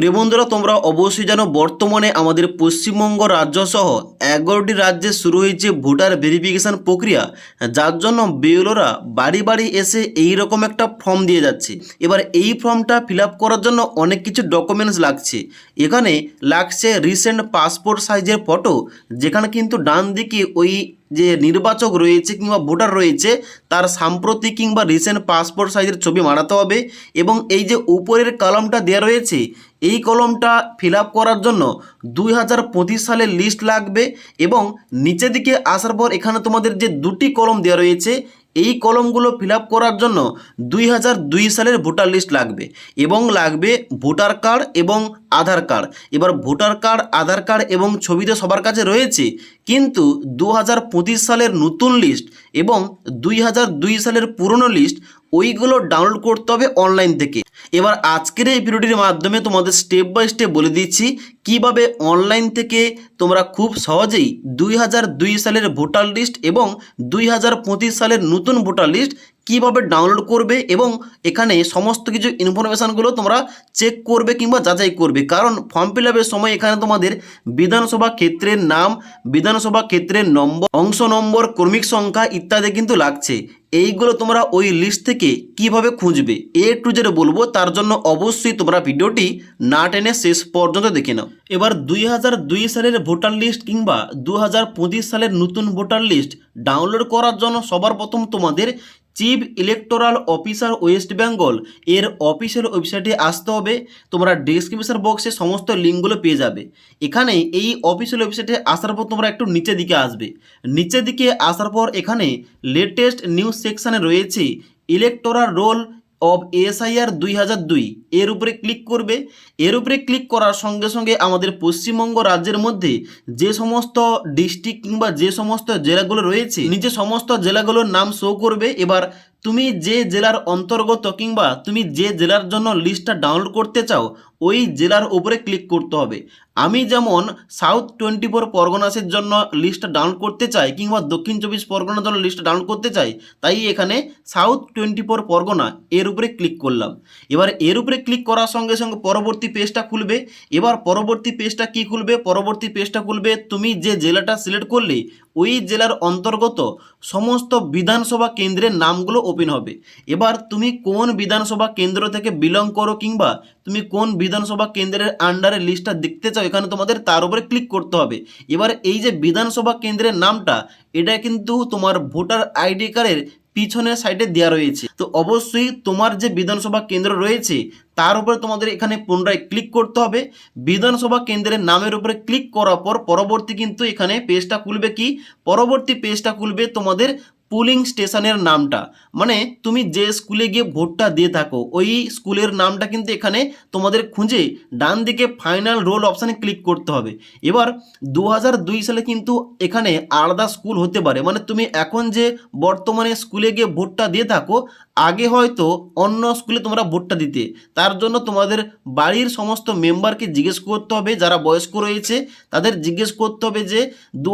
প্রিয় বন্ধুরা, তোমরা অবশ্যই জানো বর্তমানে আমাদের পশ্চিমবঙ্গ রাজ্য সহ এগারোটি রাজ্যে শুরু হয়েছে ভোটার ভেরিফিকেশন প্রক্রিয়া, যার জন্য বিএলওরা বাড়ি বাড়ি এসে এই রকম একটা ফর্ম দিয়ে যাচ্ছে। এবার এই ফর্মটা ফিল করার জন্য অনেক কিছু ডকুমেন্টস লাগছে। এখানে লাগছে রিসেন্ট পাসপোর্ট সাইজের ফটো যেখানে কিন্তু ডান দিকে ওই যে নির্বাচক রয়েছে কিংবা ভোটার রয়েছে, তার সাম্প্রতিক কিংবা রিসেন্ট পাসপোর্ট সাইজের ছবি মারাতে হবে এবং এই যে উপরের কলমটা দেওয়া রয়েছে, এই কলমটা ফিল করার জন্য দুই হাজার পঁচিশ সালের লিস্ট লাগবে এবং নিচে দিকে আসার পর এখানে তোমাদের যে দুটি কলম দেওয়া রয়েছে এই কলমগুলো ফিল করার জন্য দুই হাজার দুই সালের ভোটার লিস্ট লাগবে এবং লাগবে ভোটার কার্ড এবং আধার কার্ড। এবার ভোটার কার্ড, আধার কার্ড এবং ছবি তো সবার কাছে রয়েছে, কিন্তু দু হাজার পঁচিশ সালের নতুন লিস্ট এবং দুই হাজার দুই সালের পুরনো লিস্ট, ওইগুলো ডাউনলোড করতে হবে অনলাইন থেকে। এবার আজকের এই ভিডিওটির মাধ্যমে তোমাদের স্টেপ বাই স্টেপ বলে দিচ্ছি, কীভাবে অনলাইন থেকে তোমরা খুব সহজেই দুই হাজার দুই সালের ভোটার লিস্ট এবং দুই হাজার পঁচিশ সালের নতুন ভোটার লিস্ট কীভাবে ডাউনলোড করবে এবং এখানে সমস্ত কিছু ইনফরমেশানগুলো তোমরা চেক করবে কিংবা যাচাই করবে। কারণ ফর্ম ফিল সময় এখানে তোমাদের বিধানসভা ক্ষেত্রের নাম, বিধানসভা ক্ষেত্রের নম্বর, অংশ নম্বর, ক্রমিক সংখ্যা ইত্যাদি কিন্তু লাগছে। এইগুলো তোমরা ওই লিস্ট থেকে কীভাবে খুঁজবে? এ টু জেড বলব, তার জন্য অবশ্যই তোমরা ভিডিওটি না টেনে শেষ পর্যন্ত দেখে নাও। এবার দুই হাজার দুই সালের ভোটার লিস্ট কিংবা দু হাজার পঁচিশ সালের নতুন ভোটার লিস্ট ডাউনলোড করার জন্য সবার প্রথম তোমাদের chief electoral officer West Bengal. এর অফিসিয়াল ওয়েবসাইটে আসতে হবে। তোমরা ডিসক্রিপশন বক্সে সমস্ত লিঙ্কগুলো পেয়ে যাবে। এখানে এই অফিসিয়াল ওয়েবসাইটে আসার পর তোমরা একটু নিচের দিকে আসবে। নিচের দিকে আসার পর এখানে লেটেস্ট নিউজ সেকশানে রয়েছে ইলেকটোরাল রোল অব এসআইআর দুই হাজার দুই। এর উপরে ক্লিক করবে। এর উপরে ক্লিক করার সঙ্গে সঙ্গে আমাদের পশ্চিমবঙ্গ রাজ্যের মধ্যে যে সমস্ত ডিস্ট্রিক্ট কিংবা যে সমস্ত জেলাগুলো রয়েছে, নিচে সমস্ত জেলাগুলোর নাম শো করবে। এবার তুমি যে জেলার অন্তর্গত কিংবা তুমি যে জেলার জন্য লিস্টটা ডাউনলোড করতে চাও, ওই জেলার উপরে ক্লিক করতে হবে। আমি যেমন সাউথ টোয়েন্টি ফোর পরগনাসের জন্য লিস্টটা ডাউনলোড করতে চাই কিংবা দক্ষিণ চব্বিশ পরগনার জন্য লিস্টটা ডাউনলোড করতে চাই, তাই এখানে সাউথ টোয়েন্টি ফোর পরগনা এর উপরে ক্লিক করলাম। এবার এর উপরে ক্লিক করার সঙ্গে সঙ্গে পরবর্তী পেজটা খুলবে। এবার পরবর্তী পেজটা কি খুলবে? পরবর্তী পেজটা খুলবে, তুমি যে জেলাটা সিলেক্ট করলে, ওই জেলার অন্তর্গত সমস্ত বিধানসভা কেন্দ্রের নামগুলো ওপেন হবে। এবার তুমি কোন বিধানসভা কেন্দ্র থেকে বিলং করো কিংবা তুমি কোন বিধানসভা কেন্দ্রের আন্ডারে লিস্টটা দেখতে চাও, এখানে তোমাদের তার উপরে ক্লিক করতে হবে। এবার এই যে বিধানসভা কেন্দ্রের নামটা, এটা কিন্তু তোমার ভোটার আইডি কার্ডের পিছনের সাইডে দেওয়া রয়েছে। তো অবশ্যই তোমার যে বিধানসভা কেন্দ্র রয়েছে, তার উপরে তোমাদের এখানে পুনরায় ক্লিক করতে হবে। বিধানসভা কেন্দ্রের নামের উপরে ক্লিক করার পর পরবর্তী কিন্তু এখানে পেজটা খুলবে কি? পরবর্তী পেজটা খুলবে তোমাদের পুলিং স্টেশনের নামটা। মানে তুমি যে স্কুলে গিয়ে ভোটটা দিয়ে থাকো, ওই স্কুলের নামটা কিন্তু এখানে তোমাদের খুঁজে ডান দিকে ফাইনাল রোল অপশানে ক্লিক করতে হবে। এবার দু সালে কিন্তু এখানে আলাদা স্কুল হতে পারে। মানে তুমি এখন যে বর্তমানে স্কুলে গিয়ে ভোটটা দিয়ে থাকো আগে হয়তো অন্য স্কুলে তোমরা ভোটটা দিতে। তার জন্য তোমাদের বাড়ির সমস্ত মেম্বারকে জিজ্ঞেস করতে হবে, যারা বয়স্ক রয়েছে, তাদের জিজ্ঞেস করতে হবে যে দু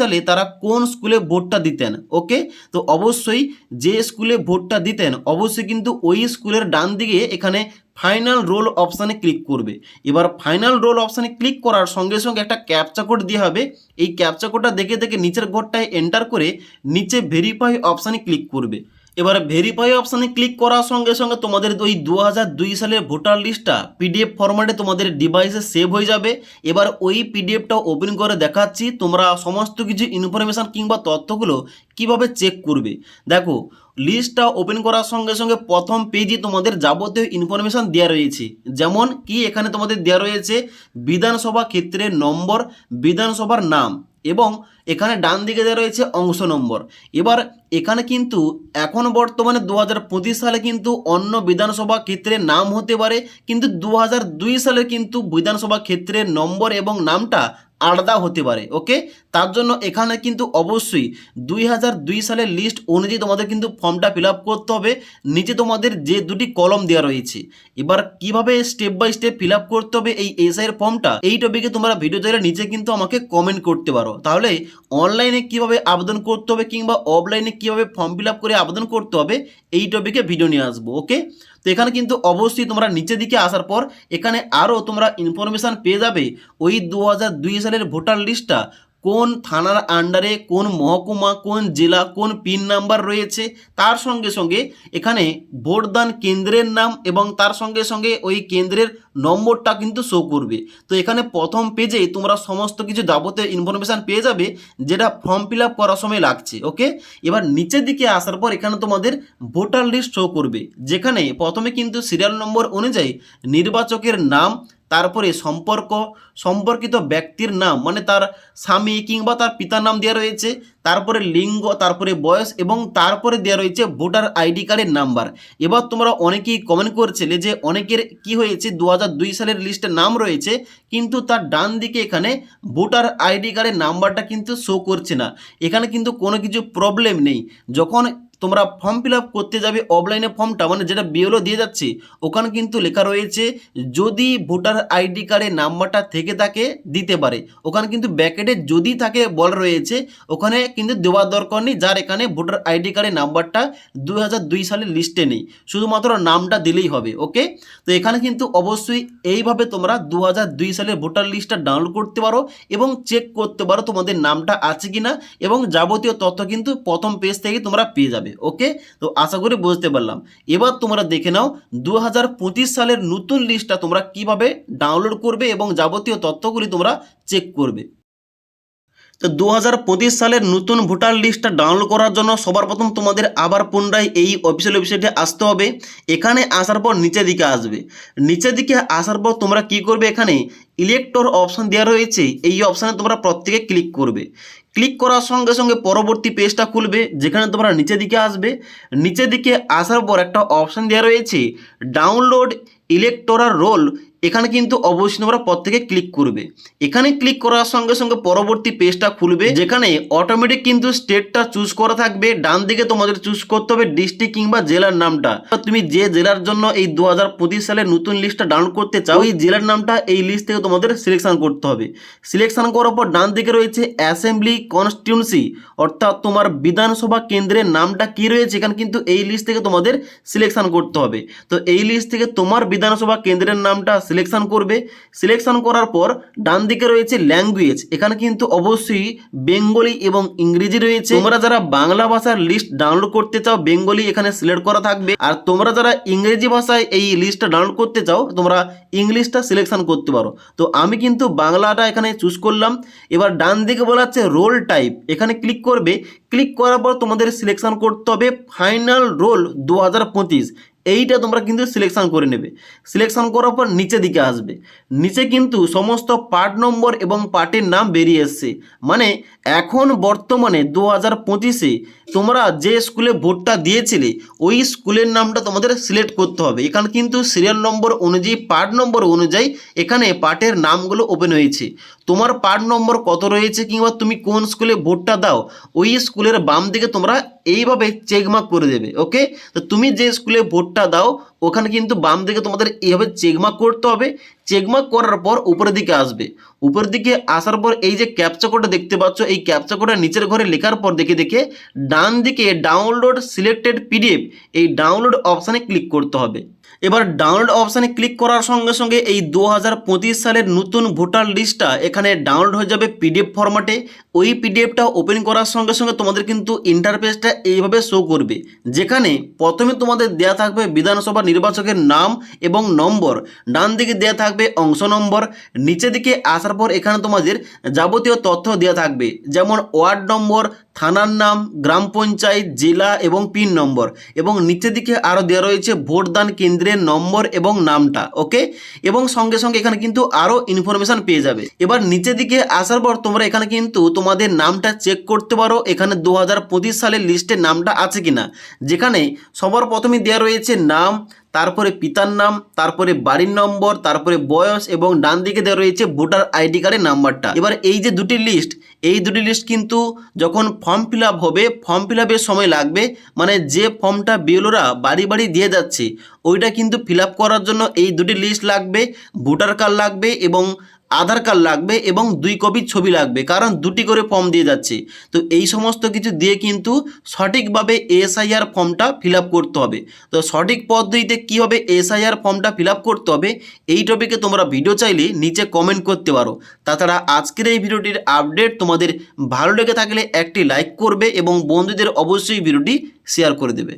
সালে তারা কোন স্কুলে ভোটটা দিতেন ওকে তো অবশ্যই যে স্কুলে ভোটটা দিতেন, অবশ্যই কিন্তু ওই স্কুলের ডান দিকে এখানে ফাইনাল রোল অপশানে ক্লিক করবে। এবার ফাইনাল রোল অপশানে ক্লিক করার সঙ্গে সঙ্গে একটা ক্যাপচা কোড দিয়ে হবে। এই ক্যাপচা কোডটা দেখে দেখে নিচের ঘরটায় এন্টার করে নিচে ভেরিফাই অপশানে ক্লিক করবে। এবার ভেরিফাই অপশানে ক্লিক করার সঙ্গে সঙ্গে তোমাদের ওই দু দুই সালের ভোটার লিস্টটা পিডিএফ ফরম্যাটে তোমাদের ডিভাইসে সেভ হয়ে যাবে। এবার ওই পিডিএফটা ওপেন করে দেখাচ্ছি। তোমরা সমস্ত কিছু ইনফরমেশান কিংবা তথ্যগুলো কীভাবে চেক করবে? দেখো লিস্টটা ওপেন করার সঙ্গে সঙ্গে প্রথম পেজে তোমাদের যাবতীয় ইনফরমেশান দেওয়া রয়েছে। যেমন কি এখানে তোমাদের দেওয়া রয়েছে, বিধানসভা ক্ষেত্রের নম্বর, বিধানসভার নাম। এবং এখানে ডান দিকে দেওয়া রয়েছে অংশ নম্বর। এবার এখানে কিন্তু এখন বর্তমানে দু হাজার পঁচিশ সালে কিন্তু অন্য বিধানসভা ক্ষেত্রে নাম হতে পারে, কিন্তু দু হাজার দুই সালে কিন্তু বিধানসভা ক্ষেত্রের নম্বর এবং নামটা আলাদা হতে পারে ওকে তার জন্য এখানে কিন্তু অবশ্যই দুই হাজার দুই সালের লিস্ট অনুযায়ী তোমাদের কিন্তু ফর্মটা ফিল করতে হবে। নিচে তোমাদের যে দুটি কলম দেওয়া রয়েছে, এবার কীভাবে স্টেপ বাই স্টেপ ফিল করতে হবে এই এসআইয়ের ফর্মটা এই টপিকে তোমরা ভিডিও চাইলে নিচে কিন্তু আমাকে কমেন্ট করতে পারো। তাহলে অনলাইনে কীভাবে আবেদন করতে হবে কিংবা অফলাইনে কীভাবে ফর্ম ফিল করে আবেদন করতে হবে, এই টপিকে ভিডিও নিয়ে আসব ওকে তো এখানে কিন্তু অবশ্যই তোমরা নিচের দিকে আসার পর এখানে আরও তোমরা ইনফরমেশান পেয়ে যাবে ওই দু হাজার দুই সালের ভোটার লিস্টটা কোন থানার আন্ডারে কোন মহকুমা, কোন জেলা, কোন পিন নাম্বার রয়েছে, তার সঙ্গে সঙ্গে এখানে ভোটদান কেন্দ্রের নাম এবং তার সঙ্গে সঙ্গে ওই কেন্দ্রের নম্বরটা কিন্তু শো করবে। তো এখানে প্রথম পেজে তোমরা সমস্ত কিছু যাবতীয় ইনফরমেশান পেয়ে যাবে, যেটা ফর্ম ফিল আপ করার সময় লাগছে ওকে এবার নিচের দিকে আসার পর এখানে তোমাদের ভোটার লিস্ট শো করবে, যেখানে প্রথমে কিন্তু সিরিয়াল নম্বর অনুযায়ী নির্বাচকের নাম তারপরে সম্পর্ক, সম্পর্কিত ব্যক্তির নাম মানে তার স্বামী কিংবা তার পিতার নাম দেওয়া রয়েছে, তারপরে লিঙ্গ, তারপরে বয়স এবং তারপরে দেওয়া রয়েছে ভোটার আইডি কার্ডের নাম্বার। এবার তোমরা অনেকেই কমেন্ট করছিলে যে অনেকের কি হয়েছে দু সালের লিস্টে নাম রয়েছে, কিন্তু তার ডান দিকে এখানে ভোটার আইডি কার্ডের নাম্বারটা কিন্তু শো করছে না। এখানে কিন্তু কোনো কিছু প্রবলেম নেই। যখন তোমরা ফর্ম ফিল করতে যাবে অফলাইনে ফর্মটা মানে যেটা বিএলও দিয়ে যাচ্ছে, ওখানে কিন্তু লেখা রয়েছে, যদি ভোটার আইডি কার্ডের নাম্বারটা থেকে থাকে, দিতে পারে। ওখানে কিন্তু ব্যাকেটে যদি থাকে বল রয়েছে, ওখানে কিন্তু দেওয়ার দরকার নেই, যার এখানে ভোটার আইডি কার্ডের নাম্বারটা দু হাজার দুই সালের লিস্টে নেই। শুধুমাত্র নামটা দিলেই হবে ওকে তো এখানে কিন্তু অবশ্যই এইভাবে তোমরা দু হাজার দুই সালের ভোটার লিস্টটা ডাউনলোড করতে পারো এবং চেক করতে পারো তোমাদের নামটা আছে কিনা এবং যাবতীয় তথ্য কিন্তু প্রথম পেজ থেকে তোমরা পেয়ে যাবে। ওকে তো আশা করি বুঝতে পারলাম। এবার তোমরা দেখে নাও দু হাজার পঁচিশ সালের নতুন লিস্টটা তোমরা কীভাবে ডাউনলোড করবে এবং যাবতীয় তথ্যগুলি তোমরা চেক করবে। তো দু হাজার পঁচিশ সালের নতুন ভোটার লিস্টটা ডাউনলোড করার জন্য সবার প্রথম তোমাদের আবার পুনরায় এই অফিসিয়াল ওয়েবসাইটে আসতে হবে। এখানে আসার পর নিচের দিকে আসবে। নিচের দিকে আসার পর তোমরা কি করবে এখানে ইলেক্টর অপশান দেওয়া রয়েছে। এই অপশানে তোমরা প্রত্যেকে ক্লিক করবে। ক্লিক করার সঙ্গে সঙ্গে পরবর্তী পেজটা খুলবে, যেখানে তোমরা নিচের দিকে আসবে। নিচের দিকে আসার পর একটা অপশান দেওয়া রয়েছে ডাউনলোড ইলেকটোরাল রোল এখানে কিন্তু অবশ্যই তোমরা প্রত্যেকে ক্লিক করবে। এখানে ক্লিক করার সঙ্গে সঙ্গে পরবর্তী পেজটা খুলবে, যেখানে অটোমেটিক কিন্তু স্টেটটা চুজ করা থাকবে। ডান দিকে তোমাদের চুজ করতে হবে ডিস্ট্রিক্ট কিংবা জেলার নামটা। তুমি যে জেলার জন্য এই দু সালের নতুন লিস্টটা ডাউনলোড করতে চাও, ওই জেলার নামটা এই লিস্ট থেকে তোমাদের সিলেকশন করতে হবে। সিলেকশন করার পর ডান দিকে রয়েছে অ্যাসেম্বলি কনস্টিটিউন্সি অর্থাৎ তোমার বিধানসভা কেন্দ্রের নামটা কি রয়েছে, এখানে কিন্তু এই লিস্ট থেকে তোমাদের সিলেকশন করতে হবে। তো এই লিস্ট থেকে তোমার বিধানসভা কেন্দ্রের নামটা সিলেকশন করবে। সিলেকশন করার পর ডান দিকে রয়েছে ল্যাঙ্গুয়েজ এখানে কিন্তু অবশ্যই বেঙ্গলি এবং ইংরেজি রয়েছে। তোমরা যারা বাংলা ভাষার লিস্ট ডাউনলোড করতে চাও, বেঙ্গলি এখানে সিলেক্ট করা থাকবে। আর তোমরা যারা ইংরেজি ভাষায় এই লিস্টটা ডাউনলোড করতে চাও, তোমরা ইংলিশটা সিলেকশন করতে পারো। তো আমি কিন্তু বাংলাটা এখানে চুজ করলাম। এবার ডান দিকে বলা হচ্ছে রোল টাইপ এখানে ক্লিক করবে। ক্লিক করার পর তোমাদের সিলেকশন করতে হবে ফাইনাল রোল দু হাজার পঁচিশ। এইটা তোমরা কিন্তু সিলেকশান করে নেবে। সিলেকশন করার পর নিচে দিকে আসবে। নিচে কিন্তু সমস্ত পার্ট নম্বর এবং পার্টের নাম বেরিয়ে এসছে। মানে এখন বর্তমানে দু হাজার পঁচিশে তোমরা যে স্কুলে ভোটটা দিয়েছিলে, ওই স্কুলের নামটা তোমাদের সিলেক্ট করতে হবে। এখানে কিন্তু সিরিয়াল নম্বর অনুযায়ী পার্ট নম্বর অনুযায়ী এখানে পার্টের নামগুলো ওপেন হয়েছে। তোমার পার্ট নম্বর কত রয়েছে কিংবা তুমি কোন স্কুলে ভোটটা দাও, ওই স্কুলের বাম দিকে তোমরা এইভাবে চেকমার্ক করে দেবে ওকে তো তুমি যে স্কুলে ভোটটা দাও, ওখানে কিন্তু বাম দিকে তোমাদের এইভাবে চেকমার্ক করতে হবে। চেকমার্ক করার পর উপরের দিকে আসবে। উপরের দিকে আসার পর এই যে ক্যাপচা কোডটা দেখতে পাচ্ছ, এই ক্যাপচা কোডটা নিচের ঘরে লেখার পর দেখে দেখে ডান দিকে ডাউনলোড সিলেক্টেড পিডিএফ এই ডাউনলোড অপশানে ক্লিক করতে হবে। এবার ডাউনলোড অপশানে ক্লিক করার সঙ্গে সঙ্গে এই দু হাজার পঁচিশ সালের নতুন ভোটার লিস্টটা এখানে ডাউনলোড হয়ে যাবে পিডিএফ ফরম্যাটে ওই পিডিএফটা ওপেন করার সঙ্গে সঙ্গে তোমাদের কিন্তু ইন্টারফেসটা এইভাবে শো করবে। যেখানে প্রথমে তোমাদের দেয়া থাকবে বিধানসভা নির্বাচকের নাম এবং নম্বর। ডান দিকে দেয়া থাকবে অংশ নম্বর। নিচে দিকে আসার পর এখানে তোমাদের যাবতীয় তথ্য দেওয়া থাকবে। যেমন ওয়ার্ড নম্বর থানার নাম, গ্রাম পঞ্চায়েত, জেলা এবং পিন নম্বর এবং নিচের দিকে আরও দেওয়া রয়েছে ভোটদান কেন্দ্রের নম্বর এবং নামটা, ওকে? এবং সঙ্গে সঙ্গে এখানে কিন্তু আরও ইনফরমেশান পেয়ে যাবে। এবার নিচের দিকে আসার পর তোমরা এখানে কিন্তু তোমাদের নামটা চেক করতে পারো, এখানে দু হাজার পঁচিশ সালের লিস্টে নামটা আছে কিনা। যেখানে সবার প্রথমে দেওয়া রয়েছে নাম তারপরে পিতার নাম, তারপরে বাড়ির নম্বর, তারপরে বয়স এবং ডান দিকে দেওয়া রয়েছে ভোটার আইডি কার্ডের নাম্বারটা। এবার এই যে দুটি লিস্ট এই দুটি লিস্ট কিন্তু যখন ফর্ম ফিল হবে ফর্ম ফিল সময় লাগবে মানে যে ফর্মটা বিএলওরা বাড়ি বাড়ি দিয়ে যাচ্ছে, ওইটা কিন্তু ফিল করার জন্য এই দুটি লিস্ট লাগবে, ভোটার কার্ড লাগবে এবং আধার কার্ড লাগবে এবং দুই কপির ছবি লাগবে, কারণ দুটি করে ফর্ম দিয়ে যাচ্ছে। তো এই সমস্ত কিছু দিয়ে কিন্তু সঠিকভাবে এসআইআর ফর্মটা ফিল করতে হবে। তো সঠিক পদ্ধতিতে কীভাবে এসআইআর ফর্মটা ফিল করতে হবে, এই টপিকে তোমরা ভিডিও চাইলে নিচে কমেন্ট করতে পারো। তাছাড়া আজকের এই ভিডিওটির আপডেট তোমাদের ভালো লেগে থাকলে একটি লাইক করবে এবং বন্ধুদের অবশ্যই ভিডিওটি শেয়ার করে দেবে।